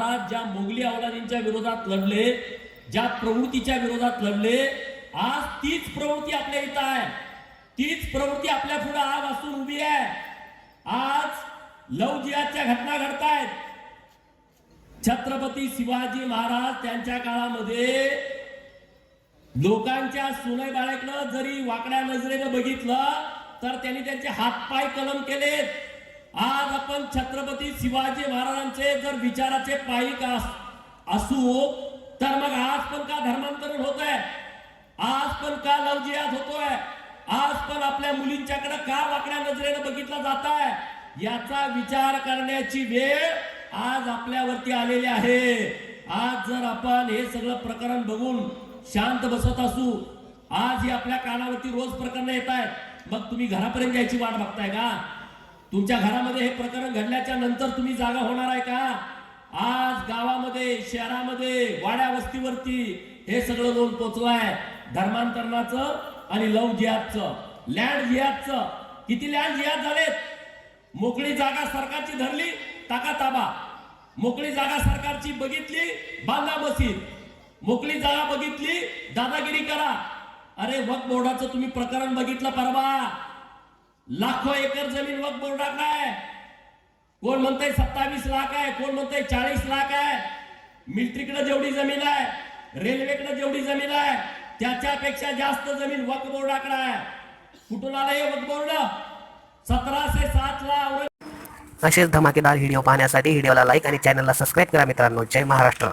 महाराज ज्या मोगली अवलादींच्या विरोधात लढले ज्या प्रवृत्तीच्या विरोधात लढले आज तीच प्रवृत्ती आपल्या इथं आहे. तीच प्रवृत्ती आपल्या पुढे आज असून उभी आहे. आज लव जिहादच्या घटना घडतायत. छत्रपती शिवाजी महाराज त्यांच्या काळामध्ये लोकांच्या सुनय बाळेकडं जरी वाकड्या नजरेनं बघितलं तर त्यांनी त्यांचे हातपाय कलम केलेत. आपण छत्रपती शिवाजी महाराजांचे जर विचाराचे पायिक असू तर मग आज पण का धर्मांतरण होत आहे आज पण का लवजियात होतोय? आज पण आपल्या मुलींच्याकडे का वाकड्या नजरेनं बघितला जात आहे याचा विचार करण्याची वेळ आज आपल्यावरती आलेली आहे. आज जर आपण हे सगळं प्रकरण बघून शांत बसत असू आज ही आपल्या कानावरती रोज प्रकरण येत आहेत मग तुम्ही घरापर्यंत यायची वाट बघताय का? तुमच्या घरामध्ये हे प्रकरण घडल्याच्या नंतर तुम्ही जागा होणार आहे का? आज गावामध्ये शहरामध्ये वाड्या वस्तीवरती हे सगळं लोन पोचवाय. धर्मांतरणाचं आणि लव जिहादचं. लँड जिहादचं. किती लँड जिहाद झालेत? मोकळी जागा सरकारची धरली टाका ताबा. मोकळी जागा सरकारची बघितली बांधा मशीद. मोकळी जागा बघितली दादागिरी करा. अरे वक बोर्डाचं तुम्ही प्रकरण बघितलं परवा. लाखो एकर जमीन वक बोर्ड आहे. कोण म्हणतंय सत्तावीस लाख आहे कोण म्हणतंय चाळीस लाख आहे. मिलिटरीकडे जेवढी जमीन आहे रेल्वेकडे जेवढी जमीन आहे त्याच्यापेक्षा जास्त जमीन वक बोर्ड आहे. कुठून आलं हे वक बोर्ड सतराशे सात ला असेच धमाकेदार व्हिडिओ पाहण्यासाठी व्हिडिओला लाईक आणि चॅनलला सबस्क्राईब करा मित्रांनो. जय महाराष्ट्र.